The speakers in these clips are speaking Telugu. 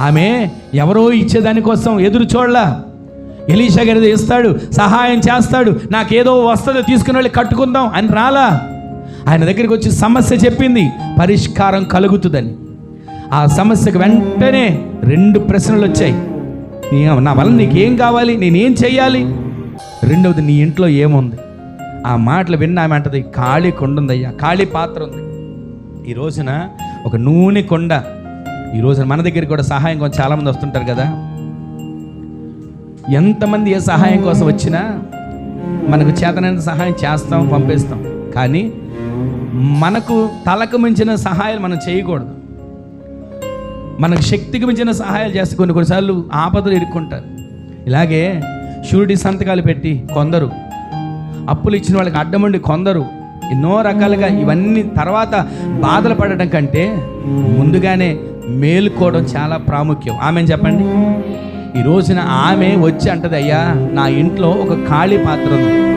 ఆమె ఎవరో ఇచ్చేదానికోసం ఎదురు చూడలా. ఎలీషా గారి ఇస్తాడు సహాయం చేస్తాడు నాకేదో వస్తుందో తీసుకుని వెళ్ళి కట్టుకుందాం అని రాలా. ఆయన దగ్గరికి వచ్చి సమస్య చెప్పింది పరిష్కారం కలుగుతుందని. ఆ సమస్యకు వెంటనే రెండు ప్రశ్నలు వచ్చాయి. నీ నా వల్ల నీకేం కావాలి? నేనేం చెయ్యాలి? రెండవది నీ ఇంట్లో ఏముంది? ఆ మాటలు విన్న ఆమె అంటది ఖాళీ కొండ ఉందయ్యా ఖాళీ పాత్ర ఉంది. ఈ రోజున ఒక నూనె కొండ ఈరోజు మన దగ్గరికి కూడా సహాయం కోసం చాలామంది వస్తుంటారు కదా. ఎంతమంది ఏ సహాయం కోసం వచ్చినా మనకు చేతనైన సహాయం చేస్తాం పంపిస్తాం. కానీ మనకు తలకు మించిన సహాయాలు మనం చేయకూడదు. మనకు శక్తికి మించిన సహాయాలు చేస్తే కొన్ని కొన్నిసార్లు ఆపదలు ఇరుక్కుంటారు ఇలాగే షూరిటీ సంతకాలు పెట్టి కొందరు అప్పులు ఇచ్చిన వాళ్ళకి అడ్డమండి కొందరు ఎన్నో రకాలుగా ఇవన్నీ తర్వాత బాధలు పడటం కంటే ముందుగానే మేలుకోవడం చాలా ప్రాముఖ్యం. ఆమె చెప్పండి? ఈ రోజున ఆమె వచ్చి అంటది అయ్యా నా ఇంట్లో ఒక ఖాళీ పాత్ర ఉంది.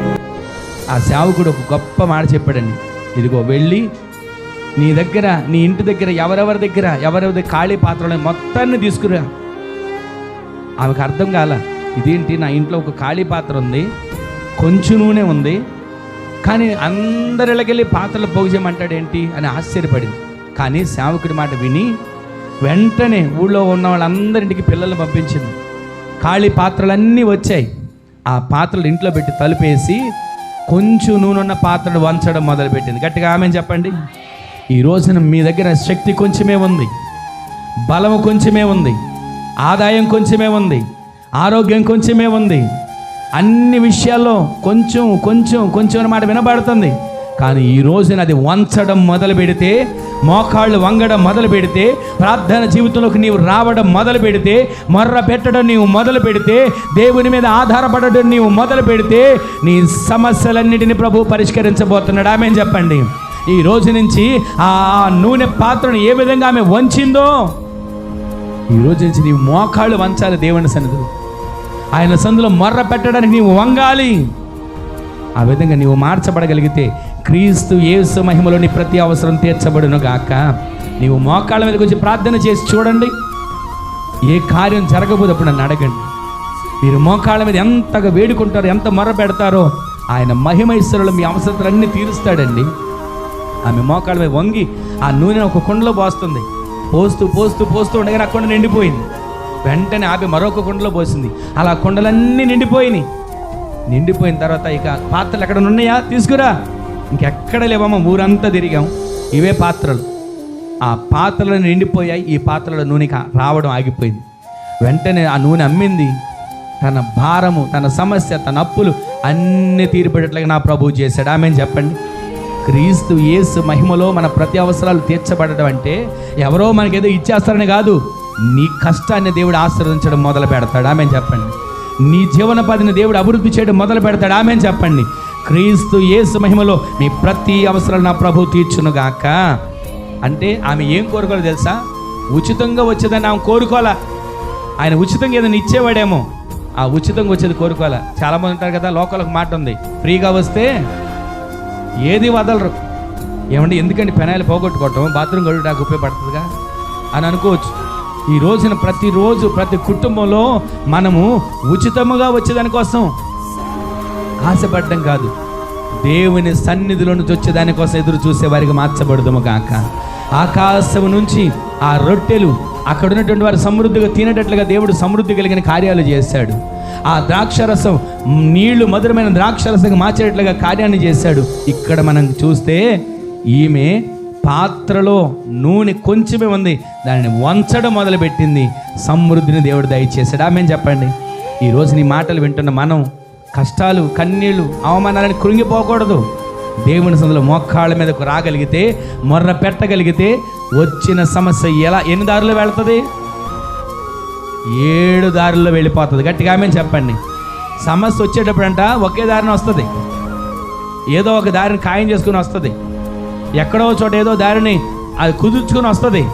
ఆ సేవకుడు ఒక గొప్ప మాట చెప్పాడండి. ఇదిగో వెళ్ళి నీ దగ్గర నీ ఇంటి దగ్గర ఎవరెవరి దగ్గర ఎవరెవరి ఖాళీ పాత్రలు మొత్తాన్ని తీసుకురా. ఆమెకు అర్థం కాల ఇదేంటి నా ఇంట్లో ఒక ఖాళీ పాత్ర ఉంది కొంచెం నూనె ఉంది కానీ అందరిలోకెళ్ళి పాత్రలు పోగు చేయమంటాడేంటి? అని ఆశ్చర్యపడింది. కానీ సేవకుడి మాట విని వెంటనే ఊళ్ళో ఉన్న వాళ్ళందరింటికి పిల్లల్ని పంపించింది. ఖాళీ పాత్రలన్నీ వచ్చాయి. ఆ పాత్రలు ఇంట్లో పెట్టి తలుపేసి కొంచెం నూనెన్న పాత్రను వంచడం మొదలుపెట్టింది. గట్టిగా ఆమె చెప్పండి? ఈ రోజున మీ దగ్గర శక్తి కొంచెమే ఉంది. బలము కొంచెమే ఉంది. ఆదాయం కొంచెమే ఉంది. ఆరోగ్యం కొంచెమే ఉంది. అన్ని విషయాల్లో కొంచెం కొంచెం కొంచెం అన్నమాట వినబడుతుంది. కానీ ఈ రోజున అది వంచడం మొదలు పెడితే మోకాళ్ళు వంగడం మొదలు పెడితే ప్రార్థన జీవితంలోకి నీవు రావడం మొదలు పెడితే మర్ర పెట్టడం నీవు మొదలు పెడితే దేవుని మీద ఆధారపడడం నీవు మొదలు పెడితే నీ సమస్యలన్నిటిని ప్రభు పరిష్కరించబోతున్నాడు. ఆమె చెప్పండి. ఈ రోజు నుంచి ఆ నూనె పాత్రను ఏ విధంగా ఆమె వంచిందో ఈ రోజు నుంచి నీవు మోకాళ్ళు వంచాలి దేవుని సన్నిధిలో. ఆయన సందులో మర్ర పెట్టడానికి నీవు వంగాలి. ఆ విధంగా నీవు మార్చబడగలిగితే క్రీస్తు యేసు మహిమలోని ప్రతి అవసరం తీర్చబడును గాక. నీవు మోకాళ్ళ మీదకి వచ్చి ప్రార్థన చేసి చూడండి. ఏ కార్యం జరగబోదు అప్పుడు నన్ను అడగండి. మీరు మోకాళ్ళ మీద ఎంతగా వేడుకుంటారో ఎంత మొర పెడతారో ఆయన మహిమైశ్వరులు మీ అవసరాలన్నీ తీరుస్తాడండి. ఆమె మోకాళ్ళ మీద వంగి ఆ నూనె ఒక కుండలో పోస్తుంది. పోస్తూ పోస్తూ పోస్తూ ఉండగానే ఆ కుండ నిండిపోయింది. వెంటనే ఆపి మరొక కుండలో పోసింది. అలా కుండలన్నీ నిండిపోయినాయి. నిండిపోయిన తర్వాత ఇక పాత్రలు ఎక్కడ ఉన్నాయా? తీసుకురా. ఇంకెక్కడ లేవమ్మా? ఊరంతా తిరిగాం. ఇవే పాత్రలు. ఆ పాత్రలు నిండిపోయాయి. ఈ పాత్రలో నూనె కా- రావడం ఆగిపోయింది. వెంటనే ఆ నూనె అమ్మింది. తన భారము తన సమస్య తన అప్పులు అన్నీ తీరిపడేట్లుగా నా ప్రభువు చేశాడు. ఆమె చెప్పండి. క్రీస్తు యేసు మహిమలో మన ప్రతి అవసరాలు తీర్చబడడం అంటే ఎవరో మనకేదో ఇచ్చేస్తారని కాదు. నీ కష్టాన్ని దేవుడు ఆశీర్వదించడం మొదలు పెడతాడు. ఆమె చెప్పండి. నీ జీవన పదిని దేవుడు అభివృద్ధి చేయడం మొదలు పెడతాడు. ఆమె చెప్పండి. క్రీస్తు యేసు మహిమలో మీ ప్రతి అవసరాలు నా ప్రభు తీర్చునుగాక. అంటే ఆమె ఏం కోరుకోవాలో తెలుసా? ఉచితంగా వచ్చేదని ఆమె కోరుకోవాలా? ఆయన ఉచితంగా ఏదైనా ఇచ్చేవాడేమో. ఆ ఉచితంగా వచ్చేది కోరుకోవాలా? చాలామంది ఉంటారు కదా లోకల్ మాట ఉంది. ఫ్రీగా వస్తే ఏది వదలరు. ఏమండి ఎందుకండి పెనాయిలు పోగొట్టుకోవటం? బాత్రూమ్ గడుగుడానికి ఉపయోగపడుతుందిగా? అని అనుకోవచ్చు. ఈ రోజున ప్రతిరోజు ప్రతి కుటుంబంలో మనము ఉచితముగా వచ్చేదానికోసం ఆశపడడం కాదు. దేవుని సన్నిధిలో నుంచి వచ్చేదానికోసం ఎదురు చూసే వారికి మార్చబడదుము కాక ఆకాశము నుంచి ఆ రొట్టెలు అక్కడ ఉన్నటువంటి వారు సమృద్ధిగా తినేటట్లుగా దేవుడు సమృద్ధి కలిగిన కార్యాలు చేశాడు. ఆ ద్రాక్షరసం నీళ్ళు మధురమైన ద్రాక్షరసంగా మార్చేటట్లుగా కార్యాన్ని చేశాడు. ఇక్కడ మనం చూస్తే ఈమె పాత్రలో నూనె కొంచెమే ఉంది. దానిని వంచడం మొదలుపెట్టింది. సమృద్ధిని దేవుడు దయచేశాడు. ఆమె చెప్పండి? ఈరోజు నీ మాటలు వింటున్న మనం కష్టాలు కన్నీళ్ళు అవమానాలను కృంగిపోకూడదు. దేవుని సందులో మోకాళ్ళ మీదకు రాగలిగితే మొర్ర పెట్టగలిగితే వచ్చిన సమస్య ఎలా? ఎన్ని దారులు వెళుతుంది? ఏడు దారుల్లో వెళ్ళిపోతుంది. గట్టిగా ఆమె చెప్పండి. సమస్య వచ్చేటప్పుడంట ఒకే దారిని వస్తుంది. ఏదో ఒక దారిని ఖాయం చేసుకుని వస్తుంది. ఎక్కడో చోట ఏదో దారిని అది కుదుర్చుకుని వస్తుంది.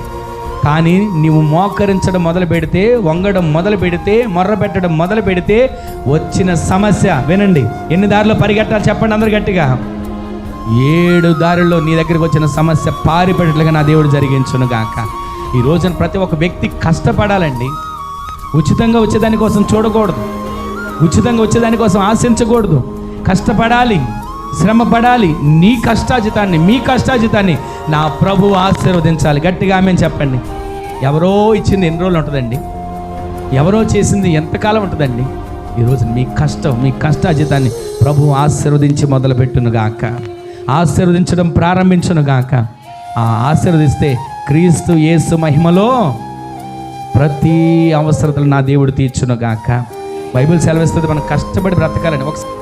కానీ నీవు మోకరించడం మొదలు పెడితే వంగడం మొదలు పెడితే మొర్ర పెట్టడం మొదలు పెడితే వచ్చిన సమస్య. వినండి ఎన్ని దారిలో పరిగెట్టాలి చెప్పండి అందరు గట్టిగా? ఏడు దారిలో నీ దగ్గరికి వచ్చిన సమస్య పారిపడేట్లుగా నా దేవుడు జరిగించును గాక. ఈ రోజున ప్రతి ఒక్క వ్యక్తి కష్టపడాలండి. ఉచితంగా వచ్చేదానికోసం చూడకూడదు. ఉచితంగా వచ్చేదానికోసం ఆశించకూడదు. కష్టపడాలి. శ్రమ పడాలి నీ కష్టాజితాన్ని మీ కష్టాజితాన్ని నా ప్రభు ఆశీర్వదించాలి. గట్టిగా ఆమె చెప్పండి. ఎవరో ఇచ్చింది ఎన్ని రోజులు ఉంటుందండి? ఎవరో చేసింది ఎంతకాలం ఉంటుందండి? ఈరోజు మీ కష్టం మీ కష్టాజితాన్ని ప్రభు ఆశీర్వదించి మొదలుపెట్టునుగాక ఆశీర్వదించడం ప్రారంభించునుగాక ఆ ఆశీర్వదిస్తే క్రీస్తు యేసు మహిమలో ప్రతి అవసరతలు నా దేవుడు తీర్చును గాక. బైబిల్ సెలవిస్తుంది మనం కష్టపడి బ్రతకాలని. ఒకసారి